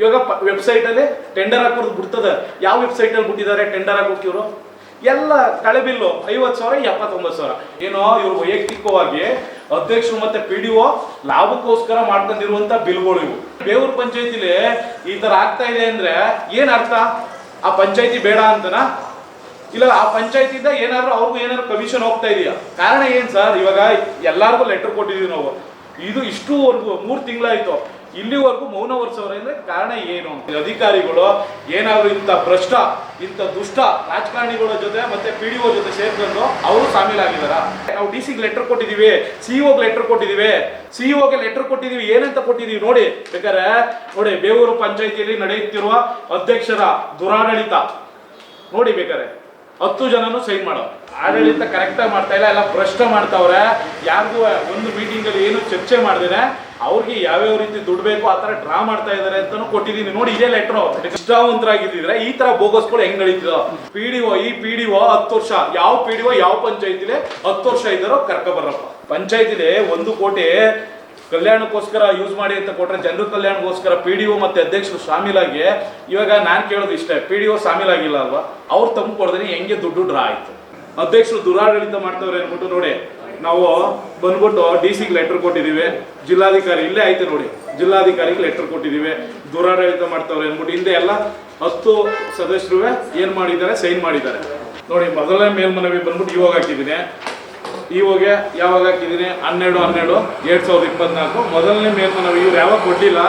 ಇವಾಗ ವೆಬ್ಸೈಟ್ ಅಲ್ಲಿ ಟೆಂಡರ್ ಹಾಕೋದು ಬಿಡ್ತದೆ. ಯಾವ ವೆಬ್ಸೈಟ್ ಅಲ್ಲಿ ಬಿಟ್ಟಿದ್ದಾರೆ ಟೆಂಡರ್ ಹಾಕೋಕೆ ಇವರು? ಎಲ್ಲ ಕಳೆ ಬಿಲ್ಲು, ಐವತ್ತು ಸಾವಿರ, ಎಪ್ಪತ್ತೊಂಬತ್ತು ಸಾವಿರ. ಏನೋ ಇವರು ವೈಯಕ್ತಿಕವಾಗಿ ಅಧ್ಯಕ್ಷರು ಮತ್ತೆ ಪಿ ಡಿ ಒ ಲಾಭಕ್ಕೋಸ್ಕರ ಮಾಡ್ಕೊಂಡಿರುವಂತ ಬಿಲ್ಗಳು ಇವು. ಬೇವೂರು ಪಂಚಾಯತಿಲಿ ಈ ತರ ಆಗ್ತಾ ಇದೆ ಅಂದ್ರೆ ಏನ್ ಅರ್ಥ? ಆ ಪಂಚಾಯತಿ ಬೇಡ ಅಂತನಾ? ಇಲ್ಲ, ಆ ಪಂಚಾಯತಿಂದ ಏನಾದ್ರು ಅವ್ರಿಗೂ ಏನಾದ್ರು ಕಮಿಷನ್ ಹೋಗ್ತಾ ಇದೆಯಾ? ಕಾರಣ ಏನ್ ಸರ್? ಇವಾಗ ಎಲ್ಲಾರ್ಗು ಲೆಟರ್ ಕೊಟ್ಟಿದೀವಿ ನಾವು. ಇದು ಇಷ್ಟುವರೆಗೂ, ಮೂರು ತಿಂಗಳಾಯ್ತು. ಇಲ್ಲಿವರೆಗೂ ಮೌನ ವರ್ಷವ್ರೆ ಅಂದ್ರೆ ಕಾರಣ ಏನು ಅಧಿಕಾರಿಗಳು ಏನಾದ್ರು ಇಂಥ ಭ್ರಷ್ಟ, ಇಂಥ ದುಷ್ಟ ರಾಜಕಾರಣಿಗಳ ಜೊತೆ ಮತ್ತೆ ಪಿ ಡಿ ಜೊತೆ ಸೇರ್ಕೊಂಡು ಅವರು ಶಾಮೀಲಾಗಿದಾರ ನಾವು ಡಿ ಸಿಗೆ ಲೆಟರ್ ಕೊಟ್ಟಿದೀವಿ ಸಿಇಒಗೆ ಲೆಟರ್ ಕೊಟ್ಟಿದೀವಿ ಸಿಇಒಗೆ ಲೆಟರ್ ಕೊಟ್ಟಿದೀವಿ, ಏನಂತ ಕೊಟ್ಟಿದೀವಿ ನೋಡಿ. ಬೇಕಾದ್ರೆ ನೋಡಿ, ಬೇವೂರು ಪಂಚಾಯತಿಯಲ್ಲಿ ನಡೆಯುತ್ತಿರುವ ಅಧ್ಯಕ್ಷರ ದುರಾಡಳಿತ ನೋಡಿ ಬೇಕಾರೆ ಹತ್ತು ಜನನು ಸೈನ್ ಮಾಡೋ ಆಡಳಿತ ಕರೆಕ್ಟಾಗಿ ಮಾಡ್ತಾ ಇಲ್ಲ, ಎಲ್ಲ ಭ್ರಷ್ಟ ಮಾಡ್ತಾವ್ರೆ. ಯಾರಿಗೂ ಒಂದು ಮೀಟಿಂಗ್ ಅಲ್ಲಿ ಏನು ಚರ್ಚೆ ಮಾಡಿದರೆ ಅವ್ರಿಗೆ ಯಾವ್ಯಾವ ರೀತಿ ದುಡ್ಡು ಬೇಕು ಆ ತರ ಡ್ರಾ ಮಾಡ್ತಾ ಇದ್ದಾರೆ ಅಂತಾನು ಕೊಟ್ಟಿದ್ದೀನಿ. ನೋಡಿ, ಇದೇ ಲೆಟ್ರು ಇಷ್ಟಾವಂತರಾಗಿದ್ದಿದ್ರೆ ಈ ತರ ಬೋಗಸ್ಗಳು ಹೆಂಗ್ ನಡೀತಿದ್ರು ಪಿ ಡಿ ಒ ಈ ಪಿ ಡಿ ಒ ಹತ್ತು ವರ್ಷ. ಯಾವ ಪಿ ಡಿ ಒ ಯಾವ ಪಂಚಾಯತಿಲಿ ಹತ್ತು ವರ್ಷ ಇದ್ದಾರೋ ಕರ್ಕ ಬರ್ರಪ್ಪ. ಪಂಚಾಯತಿಲಿ ಒಂದು ಕೋಟಿ ಕಲ್ಯಾಣಕ್ಕೋಸ್ಕರ ಯೂಸ್ ಮಾಡಿ ಅಂತ ಕೊಟ್ರೆ ಜನರ ಕಲ್ಯಾಣಕ್ಕೋಸ್ಕರ ಪಿ ಡಿ ಒ ಮತ್ತೆ ಅಧ್ಯಕ್ಷರು ಶಾಮೀಲಾಗಿ, ಇವಾಗ ನಾನು ಕೇಳೋದು ಇಷ್ಟೇ ಪಿ ಡಿ ಒ ಶಾಮೀಲಾಗಿಲ್ಲ ಅಲ್ವಾ? ಅವ್ರು ತಮ್ಮ ಕೊಡದ್ರೆ ಹೆಂಗೆ ದುಡ್ಡು ಡ್ರಾ ಆಯ್ತು? ಅಧ್ಯಕ್ಷರು ದುರಾಡಳಿತ ಮಾಡ್ತವ್ರೆ ಅನ್ಬಿಟ್ಟು ನೋಡಿ ನಾವು ಬಂದ್ಬಿಟ್ಟು ಡಿ ಸಿಗೆ ಲೆಟರ್ ಕೊಟ್ಟಿದ್ದೀವಿ. ಜಿಲ್ಲಾಧಿಕಾರಿ ಇಲ್ಲೇ ಐತೆ ನೋಡಿ. ಜಿಲ್ಲಾಧಿಕಾರಿಗೆ ಲೆಟರ್ ಕೊಟ್ಟಿದ್ದೀವಿ. ದುರಾಡಳಿತ ಮಾಡ್ತವ್ರೆ ಅಂದ್ಬಿಟ್ಟು ಹಿಂದೆ ಎಲ್ಲ ಹತ್ತು ಸದಸ್ಯರು ಏನು ಮಾಡಿದ್ದಾರೆ? ಸೈನ್ ಮಾಡಿದ್ದಾರೆ. ನೋಡಿ, ಮೊದಲನೇ ಮೇಲ್ಮನವಿ ಬಂದ್ಬಿಟ್ಟು ಇವಾಗ ಹಾಕಿದ್ದೀನಿ. ಇವಾಗೆ ಯಾವಾಗ ಹಾಕಿದ್ದೀನಿ? ಹನ್ನೆರಡು ಹನ್ನೆರಡು ಎರಡು ಸಾವಿರದ ಇಪ್ಪತ್ನಾಲ್ಕು. ಮೊದಲನೇ ಮೇಲ್ಮನವಿ ಇವ್ರು ಯಾವಾಗ ಕೊಟ್ಟಿಲ್ಲ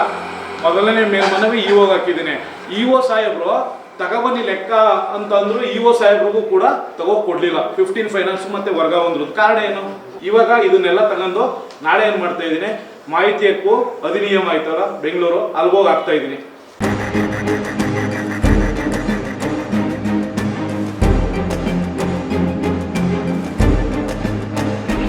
ಮೊದಲನೇ ಮೇಲ್ಮನವಿ ಇವಾಗ ಹಾಕಿದ್ದೀನಿ. ಇಒ ಸಾಹೇಬ್ರು ತಗೊಬನ್ನಿ ಲೆಕ್ಕ ಅಂತ ಅಂದ್ರು ಒ ಸಾಹೇಬ್ರಿಗೂ ಕೂಡ ತಗೋ ಕೊಡ್ಲಿಲ್ಲ ಫಿಫ್ಟೀನ್ ಫೈನಾನ್ಸ್ ಮತ್ತೆ ವರ್ಗಾವಂದ್ರು ಕಾರಣ ಏನು? ಇವಾಗ ಇದನ್ನೆಲ್ಲ ತಗೊಂಡು ನಾಳೆ ಏನ್ ಮಾಡ್ತಾ ಇದ್ದೀನಿ? ಮಾಹಿತಿ ಹಕ್ಕು ಅಧಿನಿಯಮ ಆಯ್ತಲ್ಲ, ಬೆಂಗಳೂರು ಅಲ್ಗೋಗಿ ಆಗ್ತಾ ಇದ್ದೀನಿ.